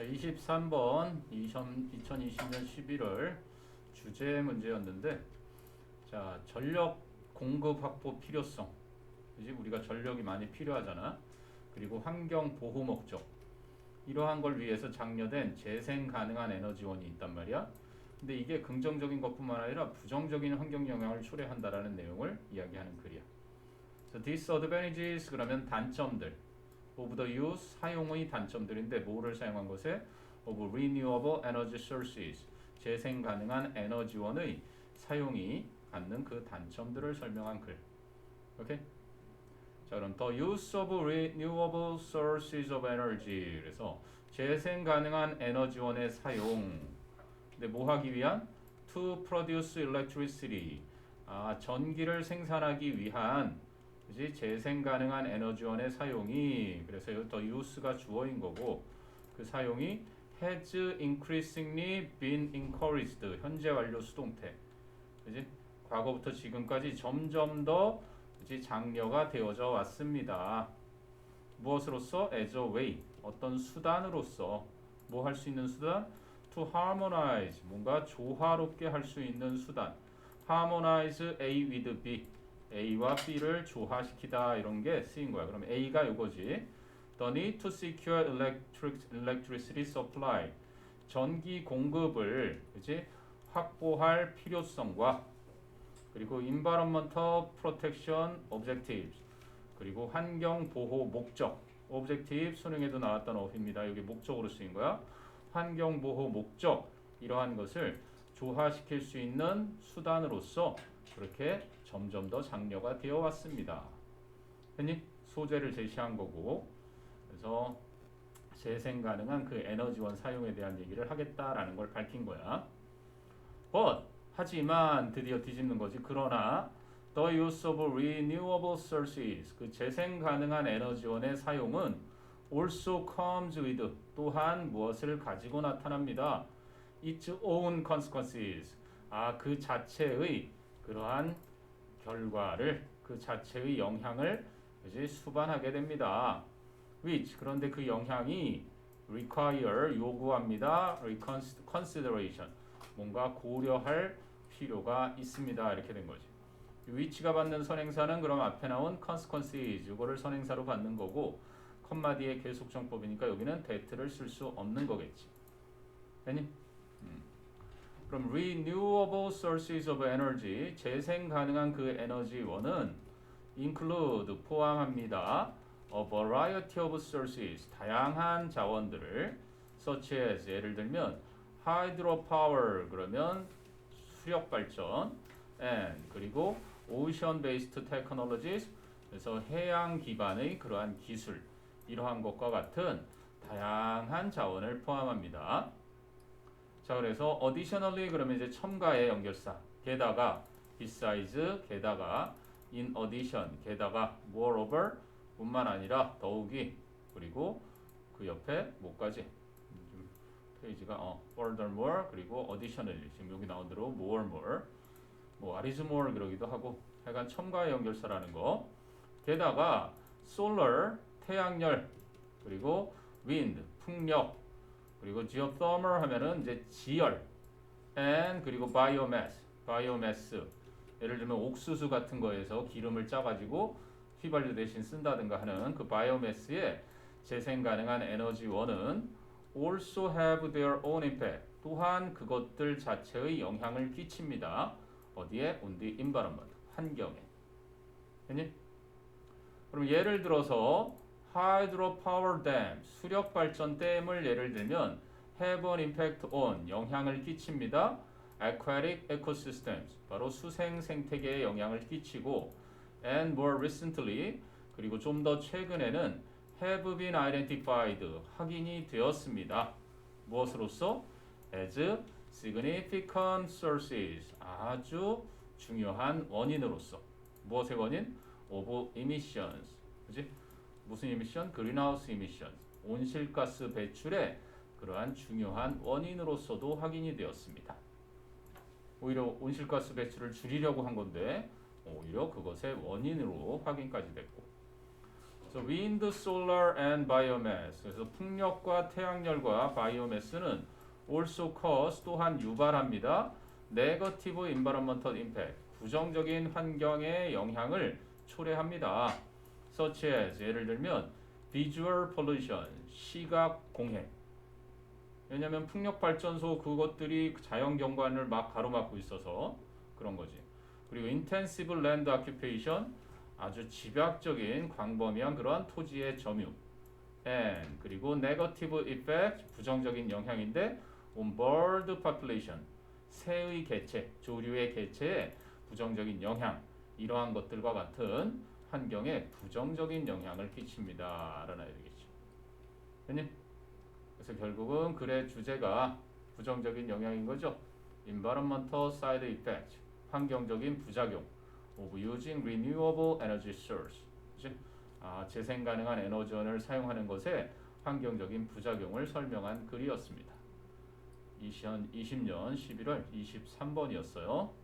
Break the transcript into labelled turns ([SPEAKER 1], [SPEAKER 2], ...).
[SPEAKER 1] 자, 23번 2020년 11월 주제 문제였는데 자, 전력 공급 확보 필요성. 그지? 우리가 전력이 많이 필요하잖아. 그리고 환경 보호 목적. 이러한 걸 위해서 장려된 재생 가능한 에너지원이 있단 말이야. 근데 이게 긍정적인 것뿐만 아니라 부정적인 환경 영향을 초래한다라는 내용을 이야기하는 글이야. 그래서 disadvantages 그러면 단점들. Of the use 사용의 단점들인데 뭐를 사용한 것에 of renewable energy sources 재생 가능한 에너지원의 사용이 갖는 그 단점들을 설명한 글. 오케이? 자, 그럼 the use of renewable sources of energy 그래서 재생 가능한 에너지원의 사용. 근데 뭐 하기 위한 to produce electricity. 아, 전기를 생산하기 위한 그지 재생 가능한 에너지원의 사용이 그래서 여기 더 use가 주어인 거고 그 사용이 has increasingly been encouraged 현재 완료 수동태. 그지 과거부터 지금까지 점점 더 그지 장려가 되어져 왔습니다. 무엇으로서? as a way 어떤 수단으로서. 뭐 할 수 있는 수단? to harmonize 뭔가 조화롭게 할 수 있는 수단. harmonize A with B A와 B를 조화시키다 이런 게 쓰인 거야. 그럼 A가 이거지. The need to secure electric, electricity supply. 전기 공급을 그지 확보할 필요성과 그리고 environmental protection objectives 그리고 환경 보호 목적 objective 수능에도 나왔던 어휘입니다. 여기 목적으로 쓰인 거야. 환경 보호 목적 이러한 것을 조화시킬 수 있는 수단으로서 그렇게 점점 더 장려가 되어 왔습니다. 흔히 소재를 제시한 거고 그래서 재생 가능한 그 에너지원 사용에 대한 얘기를 하겠다라는 걸 밝힌 거야. But 하지만 드디어 뒤집는 거지. 그러나 the use of renewable sources 그 재생 가능한 에너지원의 사용은 also comes with 또한 무엇을 가지고 나타납니다. its own consequences. 아, 그 자체의 그러한 결과를 그 자체의 영향을 이제 수반하게 됩니다. which 그런데 그 영향이 require 요구합니다. reconsideration 뭔가 고려할 필요가 있습니다. 이렇게 된 거지. which가 받는 선행사는 그럼 앞에 나온 consequences 이거를 선행사로 받는 거고 컴마 뒤에 계속정법이니까 여기는 that를 쓸 수 없는 거겠지. 됐니? 음. 그럼 renewable sources of energy 재생 가능한 그 에너지원은 include 포함합니다. a variety of sources 다양한 자원들을 such as 예를 들면 hydropower 그러면 수력 발전 and 그리고 ocean based technologies 그래서 해양 기반의 그러한 기술 이러한 것과 같은 다양한 자원을 포함합니다. 자 그래서 additionally 그러면 이제 첨가의 연결사. 게다가 besides 게다가 in addition 게다가 moreover 뿐만 아니라 더욱이 그리고 그 옆에 뭐까지? 좀 페이지가 어 furthermore 그리고 additionally. 지금 여기 나온 대로 more more. 뭐 aris more 그러기도 하고 하여간 첨가의 연결사라는 거. 게다가 solar 태양열 그리고 wind 풍력 그리고 geothermal 하면은 이제 지열 and 그리고 biomass biomass 예를 들면 옥수수 같은 거에서 기름을 짜가지고 휘발유 대신 쓴다든가 하는 그 biomass의 재생 가능한 에너지원은 also have their own impact 또한 그것들 자체의 영향을 끼칩니다. 어디에? on the environment 환경에. 그럼 예를 들어서 hydropower dam 수력 발전 댐을 예를 들면 have an impact on 영향을 끼칩니다. aquatic ecosystems 바로 수생 생태계에 영향을 끼치고 and more recently 그리고 좀 더 최근에는 have been identified 확인이 되었습니다. 무엇으로서 as significant sources 아주 중요한 원인으로서 무엇의 원인? of emissions 그지? 무슨 이미션? 그린하우스 이미션 온실가스 배출의 그러한 중요한 원인으로서도 확인이 되었습니다. 오히려 온실가스 배출을 줄이려고 한 건데 오히려 그것의 원인으로 확인까지 됐고 So wind, solar, and biomass. 그래서 풍력과 태양열과 바이오매스는 also cause 또한 유발합니다. negative environmental impact. 부정적인 환경의 영향을 초래합니다. Such as 예를 들면 visual pollution, 시각 공해. 왜냐하면 풍력 발전소 그것들이 자연 경관을 막 가로막고 있어서 그런 거지. 그리고 intensive land occupation, 아주 집약적인 광범위한 그러한 토지의 점유. and 그리고 negative effect, 부정적인 영향인데 on bird population, 새의 개체, 조류의 개체에 부정적인 영향, 이러한 것들과 같은 환경에 부정적인 영향을 끼칩니다. 라는 얘기겠죠. 됐니? 그래서 결국은 글의 주제가 부정적인 영향인 거죠. environmental side effect, 환경적인 부작용 of using renewable energy source. 그치? 아, 재생 가능한 에너지원을 사용하는 것에 환경적인 부작용을 설명한 글이었습니다. 2020년 11월 23번이었어요.